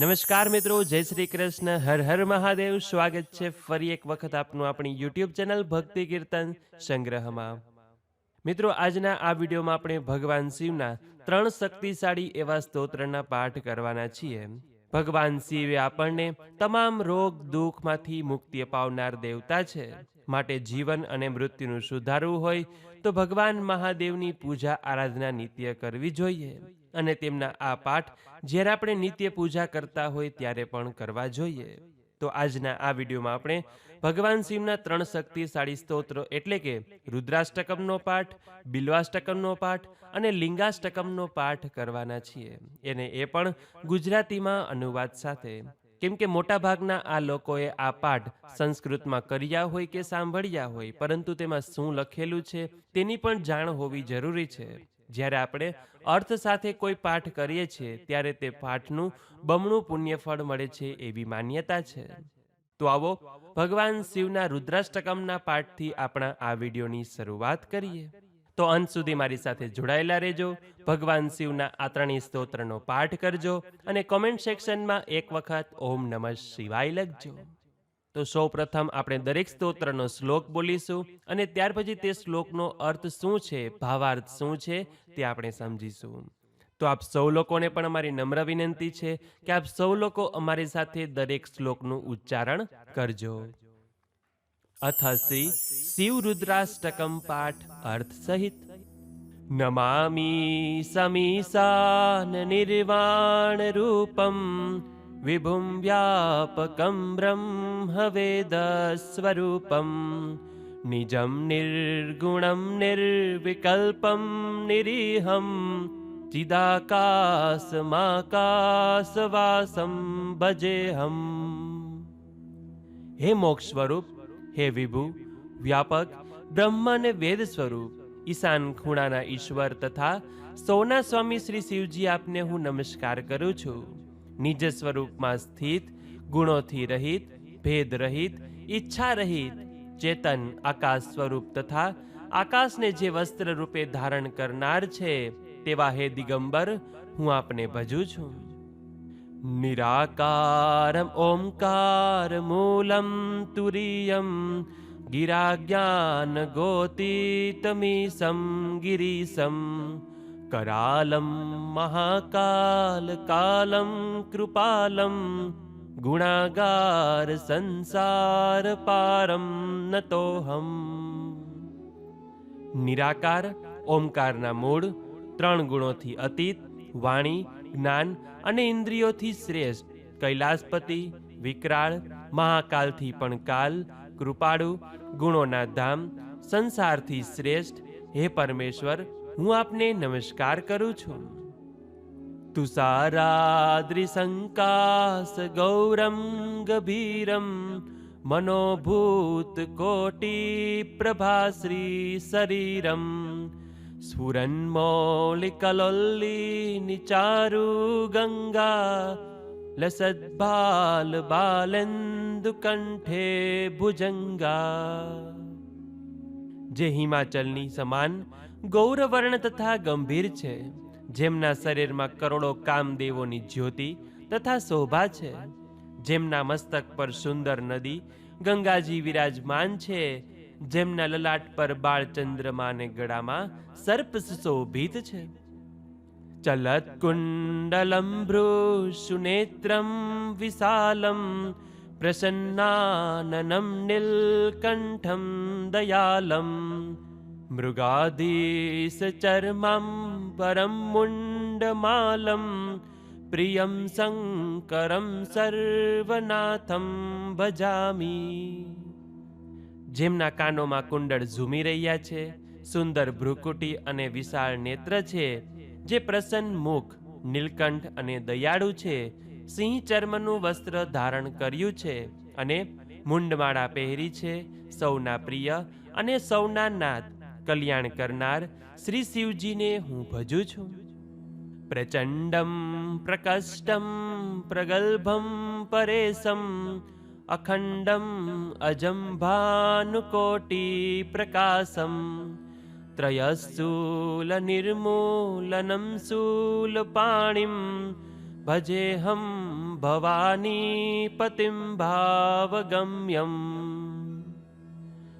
નમસ્કાર મિત્રો, જય શ્રી કૃષ્ણ. હર હર મહાદેવ. સ્વાગત છે ફરી એક વખત આપનું આપણી યુટ્યુબ ચેનલ ભક્તિ કીર્તન સંગ્રહમાં. મિત્રો, આજના આ વિડીયોમાં આપણે ભગવાન શિવના ત્રણ શક્તિશાળી એવા સ્તોત્રના પાઠ કરવાના છીએ. ભગવાન શિવે આપણને તમામ રોગ, દુઃખમાંથી મુક્તિ અપાવનાર દેવતા છે. માટે જીવન અને મૃત્યુનું સુધારવું હોય તો ભગવાન મહાદેવની પૂજા, આરાધના, નિત્ય કરવી જોઈએ. અને તેમના આ પાઠ જ્યારે આપણે નિત્ય પૂજા કરતા હોય ત્યારે પણ કરવા જોઈએ. તો આજના આ વિડીયોમાં આપણે ભગવાન શિવના ત્રણ શક્તિશાળી સ્તોત્ર એટલે કે રુદ્રાષ્ટકમનો પાઠ, બિલ્વાષ્ટકમનો પાઠ અને લિંગાષ્ટકમનો પાઠ કરવાના છીએ. એને એ પણ ગુજરાતીમાં અનુવાદ સાથે. કેમ કે મોટાભાગના આ લોકોએ આ પાઠ સંસ્કૃતમાં કર્યા હોય કે સાંભળ્યા હોય, પરંતુ તેમાં શું લખેલું છે તેની પણ જાણ હોવી જરૂરી છે. જ્યારે આપણે અર્થ સાથે કોઈ પાઠ કરીએ છીએ, ત્યારે તે પાઠનું બમણું પુણ્યફળ મળે છે એવી માન્યતા છે. તો આવો ભગવાન શિવના રુદ્રાષ્ટકમના પાઠથી આપણા આ વિડીયોની શરૂઆત કરીએ. તો અંત સુધી મારી સાથે જોડાયેલા રહેજો, ભગવાન શિવના આ ત્રણેય સ્તોત્રનો પાઠ કરજો અને કોમેન્ટ સેક્શનમાં એક વખત ઓમ નમઃ શિવાય લખજો. તો સૌ પ્રથમ આપણે દરેક સ્તોત્રનો શ્લોક બોલીશું અને ત્યાર પછી તે શ્લોકનો અર્થ શું છે, ભાવાર્થ શું છે તે આપણે સમજીશું. તો આપ સૌ લોકોને પણ અમારી નમ્ર વિનંતી છે કે આપ સૌ લોકો અમારી સાથે દરેક શ્લોકનું ઉચ્ચારણ કરજો. અથ શ્રી શિવ રુદ્રાષ્ટકમ પાઠ અર્થ સહિત. નમામિ સમીસાન નિર્વાણ રૂપમ વિભુમ બ્રહ્મ વેદ સ્વરૂપમ નિજમ નિર્ગુણમ નિર્વિકલ્પમ નિરીહમ ચિદાકાશમાકાશવાસમ ભજેહમ હે મોક્ષ સ્વરૂપ હે વિભુ વ્યાપક બ્રહ્મ અને વેદ સ્વરૂપ ઈશાન ખૂણાના ઈશ્વર તથા સૌના સ્વામી શ્રી શિવજી આપને હું નમસ્કાર કરું છું નિજ સ્વરૂપમાં સ્થિત, ગુણોથી રહિત, ભેદ રહિત, ઈચ્છા રહિત, ચેતન આકાશ સ્વરૂપ તથા આકાશને જે વસ્ત્ર રૂપે ધારણ કરનાર છે, તેવા હે દિગંબર, હું આપને ભજું છું. નિરાકારમ ઓમકાર મૂલમ તુરિયમ, ગિરાજ્ઞાન ગોતીતમીસમ ગિરીસમ. करालं महाकालकालं कृपालं ગુણાગાર સંસાર પારમ નતોહમ નિરાકાર ઓમકારના મૂળ ત્રણ ગુણોથી અતીત વાણી જ્ઞાન અને ઇન્દ્રિયોથી શ્રેષ્ઠ કૈલાસપતિ વિકરાળ મહાકાલથી પણ કાલ કૃપાળુ ગુણોના ધામ સંસારથી શ્રેષ્ઠ હે પરમેશ્વર હું આપને નમસ્કાર કરું છું. તુષારાદ્રિશંકાસ ગૌરમ ગભીરમ મનોભૂત કોટિ પ્રભાશ્રી શરીરમ સ્ફુરન્મૌલિકલોલ્લી નિચારુ ગંગા લસદ્બાલ બાલેન્દુ કંઠે ભુજંગા. જે હિમાચલની સમાન ગૌરવર્ણ તથા ગંભીર છે. જેમના શરીરમાં કરોડો કામદેવોની જ્યોતિ તથા શોભા છે. જેમના મસ્તક પર સુંદર નદી, ગંગાજી વિરાજમાન છે. જેમના લલાટ પર બાળચંદ્રમાને ગળામાં સર્પ સુશોભિત છે. ચલત કુંડલમ ભ્રુશુનેત્રમ વિશાલમ પ્રસન્નાનનમ નીલકંઠમ દયાલમ. मृगाधीशचर्मं परं मुण्डमालं, प्रियं शङ्करं સર્વનાથમ ભજામી જેમના કાનોમાં કુંડળ ઝૂમી રહ્યા છે, સુંદર ભ્રુકુટી અને વિશાળ નેત્ર છે, જે પ્રસન્ન મુખ, નીલકંઠ અને દયાળુ છે, સિંહ ચર્મનું વસ્ત્ર ધારણ કર્યું છે અને મુંડમાળા પહેરી છે, સૌના પ્રિય અને સૌના નાથ. કલ્યાણ કરનાર શ્રી શિવજીને હું ભજું છું. પ્રચંડમ, પ્રકષ્ટમ, પ્રગલ્ભમ, પરેશમ, અખંડમ અજમ ભાનુકોટિ પ્રકાશમ. ત્રયસૂલ નિર્મૂલનમ શૂલપાણિમ, ભજેહમ ભવાની પતિમ ભાવગમ્યમ.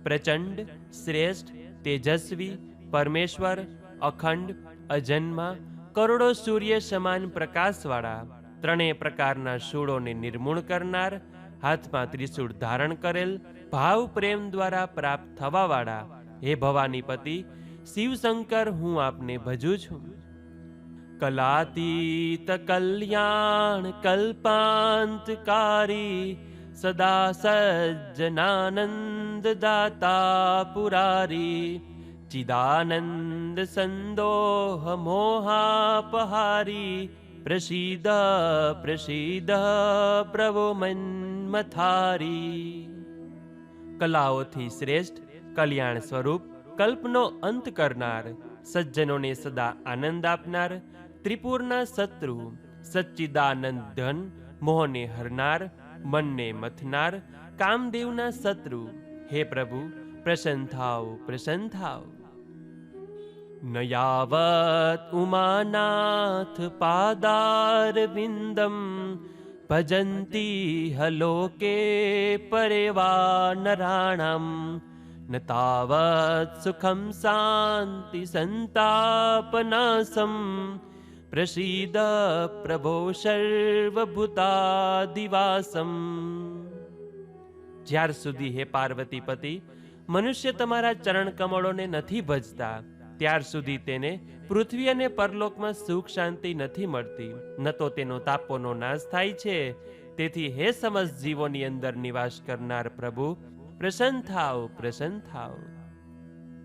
પ્રચંડ, શ્રેષ્ઠ તેજસ્વી, પરમેશ્વર, અખંડ, અજન્મા, કરોડો સૂર્ય સમાન પ્રકાશવાળા, ત્રણેય પ્રકારના શૂળોને નિર્મૂળ કરનાર, હાથમાં ત્રિશૂળ ધારણ કરેલ, ભાવ પ્રેમ દ્વારા પ્રાપ્ત થવાવાળા, હે ભવાની પતિ, શિવશંકર હું આપને ભજું છું. કલાતીત કલ્યાણ કલ્પાંતકારી સદા સજ્જનાનંદ દાતા પુરારી ચિદાનંદ સંદોહ મોહાપહારી પ્રસિદ પ્રસિદ પ્રભો મન્મથારી કલાઓથી શ્રેષ્ઠ કલ્યાણ સ્વરૂપ કલ્પનો અંત કરનાર સજ્જનોને સદા આનંદ આપનાર ત્રિપુરના શત્રુ સચ્ચિદાનંદ ધન મોહને હરનાર મનને મથનાર કામદેવના શત્રુ હે પ્રભુ પ્રસન્ન થાવ પ્રસન્ન થાવ ન યાવત ઉમાનાથ પાદાર વિંદમ ભજંતી હલોકે પરેવા નરાણામ ન તાવત સુખમ શાંતિ પ્રસીદ પ્રભો સર્વભૂતાદિવાસમ જ્યાર સુધી હે પાર્વતી પતિ મનુષ્ય તમારા ચરણ કમળોને નથી ભજતા ત્યાર સુધી તેને પૃથ્વી અને પરલોકમાં સુખ શાંતિ નથી મળતી ન તો તેનો તાપોનો નાશ થાય છે તેથી હે સમસ્ત જીવોની અંદર નિવાસ કરનાર પ્રભુ, પ્રસન્ન થાવ પ્રસન્ન થાવ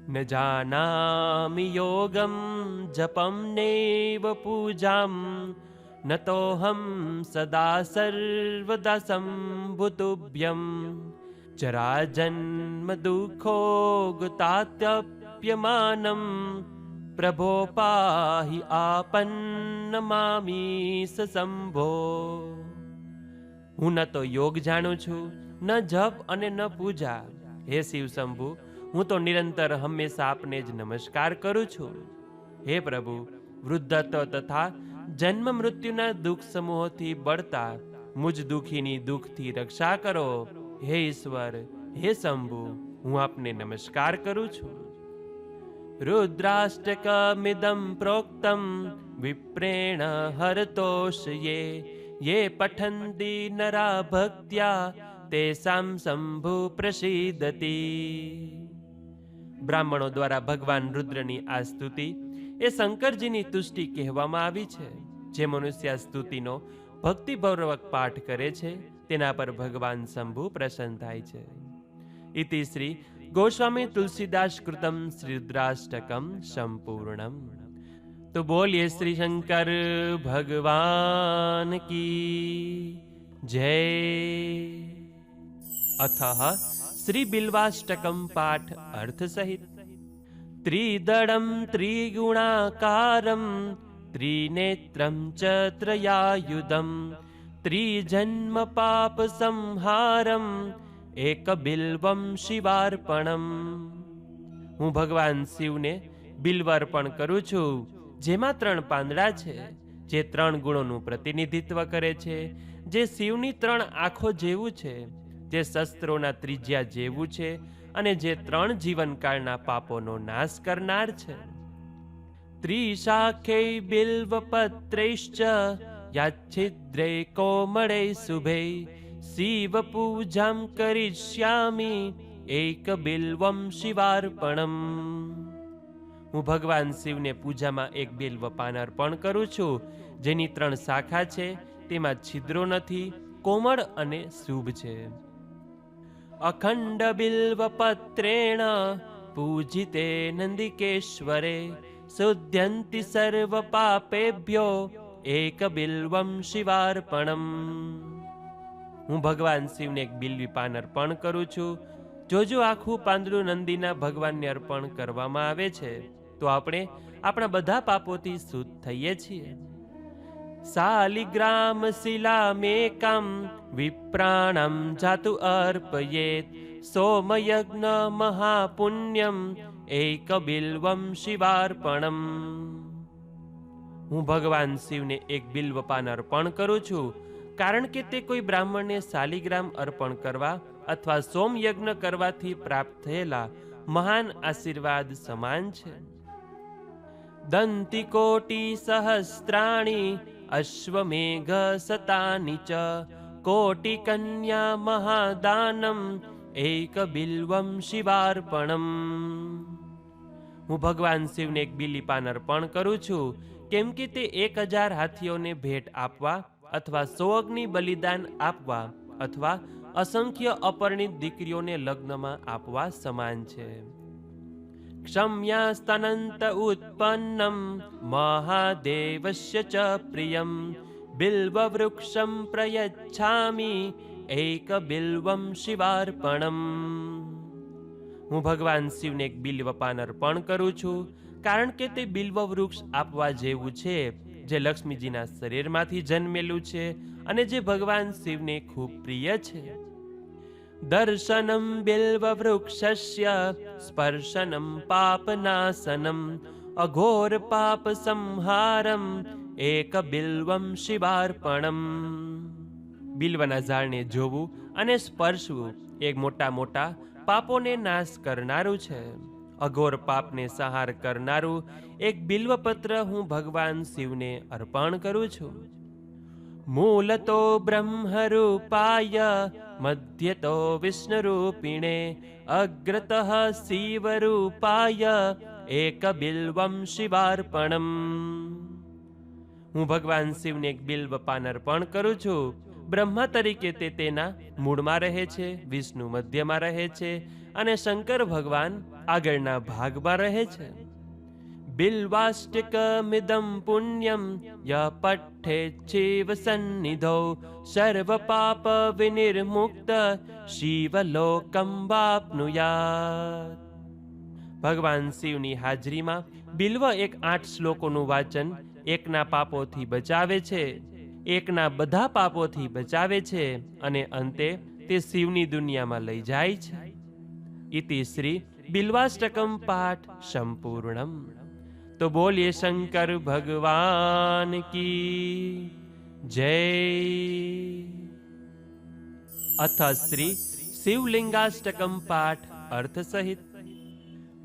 ન જાનામિ યોગમ જપમ નૈવ પૂજામ ન તોહમ સદા સર્વદા સંભુતુભ્યમ જરા જન્મ દુઃખો ગુતાત્યપ્યમાનમ પ્રભો પાહિ આપન્ન મામી સસંભો હું ન તો યોગ જાણું છું, ન જપ અને ન પૂજા. હે શિવ શંભુ હું તો નિરંતર હંમેશા આપને જ નમસ્કાર કરું છું. હે પ્રભુ, વૃદ્ધત્વ તથા જન્મ મૃત્યુના દુઃખ સમૂહોથી બળતા મુજ દુઃખીની દુઃખથી રક્ષા કરો. હે ઈશ્વર, હે શંભુ, હું આપને નમસ્કાર કરું છું. રુદ્રાષ્ટકમિદમ પ્રોક્તમ વિપ્રેણ હરતોષયે, યે પઠંતી નરા ભક્ત્યા તેસામ શંભુ પ્રસિદ્ધતી. બ્રાહ્મણો દ્વારા ભગવાન રુદ્રની આ સ્તુતિ એ શંકરજીની તુષ્ટિ કહેવામાં આવી છે. જે મનુષ્ય સ્તુતિનો ભક્તિપૂર્વક પાઠ કરે છે, તેના પર ભગવાન શંભુ પ્રસન્ન થાય છે. ઇતિ શ્રી ગોસ્વામી તુલસીદાસ કૃતમ શ્રી રુદ્રાષ્ટકમ સંપૂર્ણમ. તો બોલીએ શ્રી શંકર, ભગવાન કી જય. અથ શ્રી બિલ્વાષ્ટકમ પાઠ અર્થ સહિત ત્રિદળમ ત્રિગુણાકારમ ત્રિનેત્રમ ચ ત્રયાયુધમ ત્રિજન્મ પાપ સંહારમ એક બિલ્વમ શિવાર્પણમ હું ભગવાન શિવને બિલ્વ અર્પણ કરું છું, જેમાં ત્રણ પાંદડા છે, જે ત્રણ ગુણોનું પ્રતિનિધિત્વ કરે છે, જે શિવની ત્રણ આંખો જેવું છે જે શસ્ત્રોના ત્રિજ્યા જેવું છે અને જે ત્રણ જીવનકાળના પાપોનો નાશ કરનાર છે. ત્રિશાખે બિલ્વપત્રૈશ્ચ યાચ્છિદ્રે કોમળે શુભે શિવ પૂજામ કરિષ્યામિ એક બિલ્વમ શિવાર્પણમ. હું ભગવાન શિવને પૂજામાં એક બિલ્વ પાન અર્પણ કરું છું, જેની ત્રણ શાખા છે, તેમાં છિદ્રો નથી, કોમળ અને શુભ છે. અખંડ બિલ્વ પત્રેણ પૂજિતે નંદિકેશ્વરે શુદ્ધ્યંતિ સર્વ પાપેભ્યો એક બિલ્વમ શિવાર્પણમ હું ભગવાન શિવને એક બિલ્વી પાન અર્પણ કરું છું. જો જો આખું પાંદડું નંદીના ભગવાનને અર્પણ કરવામાં આવે છે, તો આપણે આપણા બધા પાપોથી શુદ્ધ થઈએ છીએ. શાલિગ્રામ શિલામેકમ વિપ્રાણમ જાતુ અર્પયેત સોમયજ્ઞ મહાપુણ્યમ એક બિલ્વમ શિવાર્પણમ હું ભગવાન શિવને એક બિલ્વ પાન અર્પણ કરું છું, કારણ કે તે કોઈ બ્રાહ્મણને શાલિગ્રામ અર્પણ કરવા અથવા સોમયજ્ઞ કરવાથી પ્રાપ્ત થયેલા મહાન આશીર્વાદ સમાન છે. દંતિકોટી સહસ્ત્રાણી અશ્વમેઘ સતાની ચ કોટી કન્યા મહાદાનમ એક બિલ્વમ શિવાર્પણમ હું ભગવાન શિવને એક બિલી પાન અર્પણ કરું છું, કેમ કે તે એક હજાર હાથીઓને ભેટ આપવા અથવા સો અગ્નિ બલિદાન આપવા અથવા અસંખ્ય અપરિણિત દીકરીઓને લગ્નમાં આપવા સમાન છે. ઉત્પન્નમ મહાદેવસ્ય ચ પ્રિયમ બિલ્વવૃક્ષમ પ્રયચ્છામિ એક બિલ્વમ શિવાર્પણમ હું ભગવાન શિવને એક બિલ્વ પાન અર્પણ કરું છું, કારણ કે તે બિલ્વ વૃક્ષ આપવા જેવું છે, જે લક્ષ્મીજીના શરીરમાંથી જન્મેલું છે અને જે ભગવાન શિવને ખૂબ પ્રિય છે. દર્શનમ બિલ્વ વૃક્ષસ્ય સ્પર્શનમ પાપનાશનમ અઘોર પાપ સંહારમ એક બિલ્વમ શિવાર્પણમ બિલ્વના ઝાડને જોવું અને સ્પર્શવું એક મોટા મોટા પાપોને નાશ કરનારું છે. અઘોર પાપને સંહાર કરનારું એક બિલ્વપત્ર હું ભગવાન શિવને અર્પણ કરું છું. મૂલતો બ્રહ્મરૂપાય મધ્યતો વિષ્ણુરૂપિણે અગ્રતઃ શિવરૂપાય એક બિલ્વમ હું ભગવાન શિવને એક બિલ્વ પાન અર્પણ કરું છું. બ્રહ્મા તરીકે તે તેના મૂળમાં રહે છે, વિષ્ણુ મધ્યમાં રહે છે અને શંકર ભગવાન આગળના ભાગમાં રહે છે. સન્નિધૌ સન્નિધો સર્વ પાપ વિનિર્મુક્ત શિવલોકમ વાપ્નુયાત ભગવાન શિવની હાજરીમાં બિલ્વ એક આઠ શ્લોકોનું વાચન એકના પાપોથી બચાવે છે એકના બધા પાપોથી બચાવે છે અને અંતે તે શિવની દુનિયામાં લઈ જાય છે ઇતિ શ્રી બિલ્વાષ્ટકમ પાઠ સંપૂર્ણમ તો બોલીએ શંકર ભગવાન કી જય. અથ શ્રી શિવલિંગાષ્ટકમ પાઠ અર્થ સહિત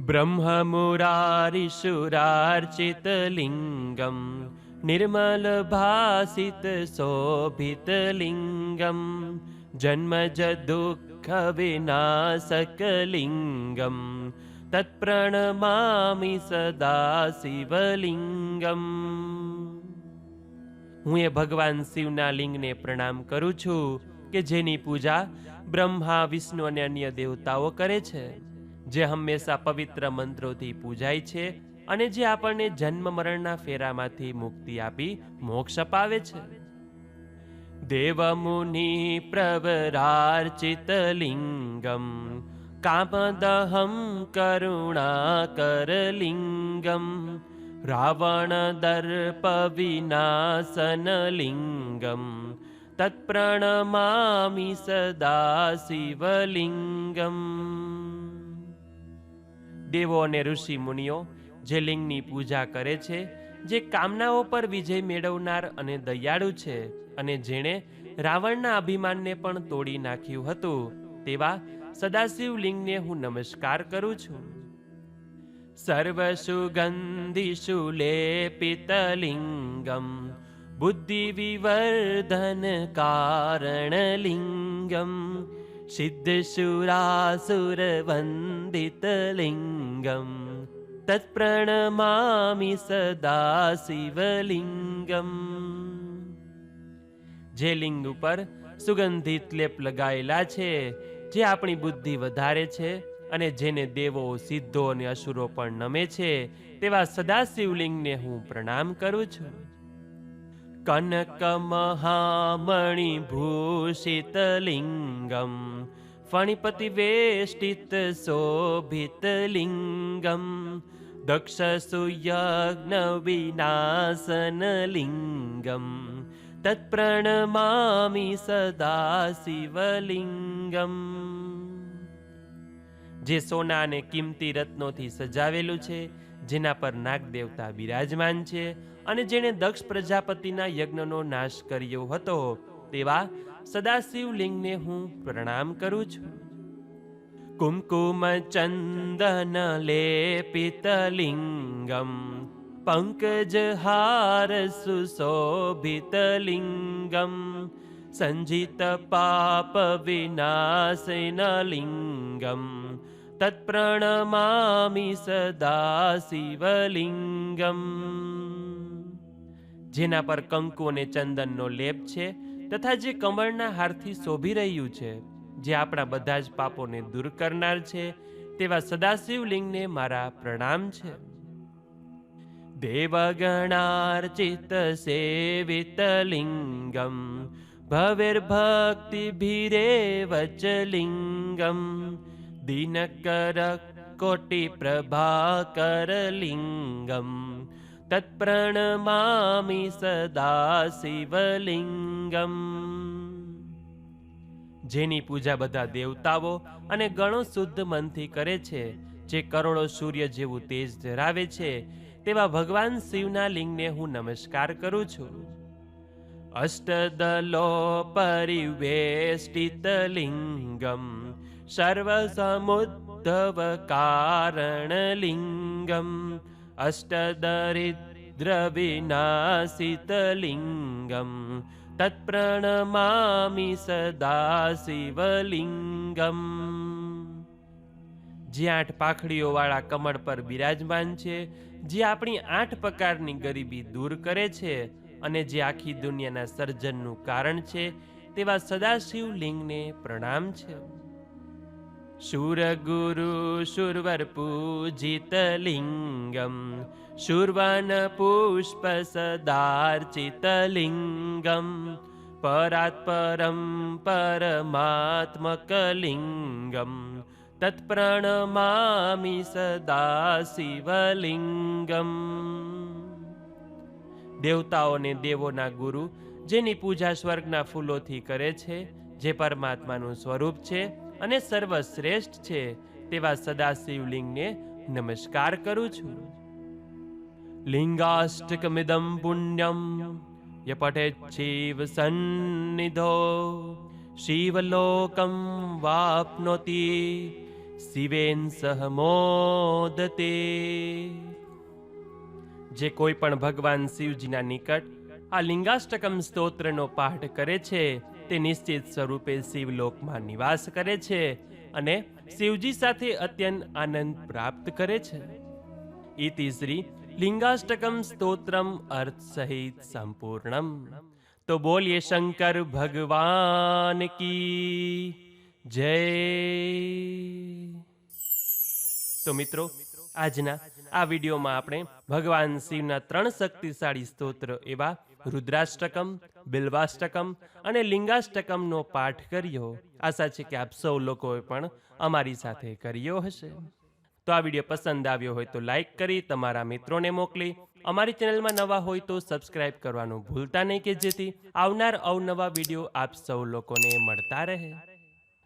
બ્રહ્મમુરારિશુરાર્ચિત લિંગમ, નિર્મલ ભાસિત શોભિત તત્પ્રણમામિ સદા શિવલિંગમ હું એ ભગવાન શિવના લિંગને પ્રણામ કરું છું કે જેની પૂજા બ્રહ્મા, વિષ્ણુ અને અન્ય દેવતાઓ કરે છે, જે હંમેશા પવિત્ર મંત્રોથી પૂજાય છે અને જે આપણને જન્મ મરણના ફેરામાંથી મુક્તિ આપી મોક્ષ અપાવે છે. દેવમુનિ પ્રવરાર્ચિત લિંગમ રાવણ દર્પ વિનાશન લિંગમ તત્પ્રણમામિ સદા શિવલિંગમ દેવો અને ઋષિ મુનિઓ જે લિંગની પૂજા કરે છે, જે કામનાઓ પર વિજય મેળવનાર અને દયાળુ છે, અને જેણે રાવણના અભિમાનને પણ તોડી નાખ્યું હતું, તેવા સદાશિવ લિંગને હું નમસ્કાર કરું છું. સર્વ સુગંધિષુ લેપિતલિંગમ બુદ્ધિ વિવર્ધન કારણ લિંગમ સિદ્ધ સુરાસુર વંદિત લિંગમ તત્પ્રણમામિ સદા શિવલિંગમ જે લિંગ ઉપર સુગંધિત લેપ લગાયેલા છે જે આપણી બુદ્ધિ વધારે છે અને જેને દેવો સિદ્ધો અને અસુરો પણ નમે છે, તેવા સદા શિવલિંગને હું પ્રણામ કરું છું. કનક મહામણિ ભૂષિત લિંગમ, ફણિપતિ વેષ્ટિત શોભિત લિંગમ દક્ષ સુયજ્ઞ વિનાશન લિંગમ તત્પ્રણમામિ સદા શિવલિંગમ જે સોના અને કિંમતી રત્નોથી સજાવેલું છે, જેના પર નાગ દેવતા બિરાજમાન છે અને જેણે દક્ષ પ્રજાપતિના યજ્ઞનો નાશ કર્યો હતો, તેવા સદાશિવલિંગને હું પ્રણામ કરું છું. કુમકુમ ચંદન લેપિત લિંગમ પંકજહાર સુશોભિતલિંગમ વિનાશનલિંગમ તત્પ્રણમામિ સદા શિવલિંગમ જેના પર કંકુ અને ચંદનનો લેપ છે તથા જે કમળના હારથી શોભી રહ્યું છે, જે આપણા બધા જ પાપોને દૂર કરનાર છે, તેવા સદાશિવલિંગને મારા પ્રણામ છે. દેવગણાર્ચિત સેવિત લિંગમ ભવિર્ભક્તિભીરેવ ચ લિંગમ દિનકર કોટિ પ્રભાકર લિંગમ તત્પ્રણમામિ સદા શિવલિંગમ જેની પૂજા બધા દેવતાઓ અને ગણો શુદ્ધ મનથી કરે છે, જે કરોડો સૂર્ય જેવું તેજ ધરાવે છે તેવા ભગવાન શિવના લિંગને હું નમસ્કાર કરું છું. અષ્ટદલો પરિવેષ્ટિત લિંગમ સર્વસમુદ્ધવ કારણ લિંગમ અષ્ટદરિદ્ર વિનાશિત લિંગમ તત્પ્રણમામિ સદા શિવલિંગમ જે આઠ પાખડીઓ વાળા કમળ પર બિરાજમાન છે જે આપણી આઠ પ્રકારની ગરીબી દૂર કરે છે અને જે આખી દુનિયાના સર્જનનું કારણ છે, તેવા સદાશિવ લિંગને પ્રણામ છે. શૂરગુરુ શુરવર પૂજિત લિંગમ શુર્વન પુષ્પ સદાર્ચિત લિંગમ, પરાત્પરમ પરમાત્મક લિંગમ તત્પ્રણમામિ સદા શિવલિંગમ દેવતાઓને દેવોના ગુરુ જેની પૂજા સ્વર્ગના ફૂલોથી કરે છે, જે પરમાત્માનું સ્વરૂપ છે અને સર્વશ્રેષ્ઠ છે, તેવા સદાશિવલિંગને નમસ્કાર કરું છું. લિંગાષ્ટકમિદમ પુણ્યમ યપટે શિવ સન્નિધો, શિવલોકમ વાપ્નોતિ શિવેન સહ મોદતે. જે કોઈ પણ ભગવાન શિવજીના નિકટ આ લિંગાષ્ટકમ સ્તોત્રનો પાઠ કરે છે, તે નિશ્ચિત સ્વરૂપે શિવલોકમાં નિવાસ કરે છે અને શિવજી સાથે અત્યંત આનંદ પ્રાપ્ત કરે છે. ઇતિ શ્રી લિંગાષ્ટકમ સ્તોત્રમ અર્થ સહિત સંપૂર્ણમ. તો બોલીએ શંકર ભગવાન કી. જય તો મિત્રો, આજના આ વિડીયોમાં આપણે ભગવાન શિવના ત્રણ શક્તિશાળી સ્તોત્ર એવા રુદ્રાષ્ટકમ, બિલ્વાષ્ટકમ અને લિંગાષ્ટકમનો પાઠ કર્યો. આશા છે કે આપ સૌ લોકોએ પણ અમારી સાથે કર્યો હશે. તો આ વીડિયો પસંદ આવ્યો હોય તો લાઈક કરી, તમારા મિત્રોને મોકલી. અમારી ચેનલમાં નવા હોય તો સબસ્ક્રાઇબ કરવાનું ભૂલતા નહીં કે જેથી આવનાર અવનવા વીડિયો આપ સૌ લોકોને મળતા રહે.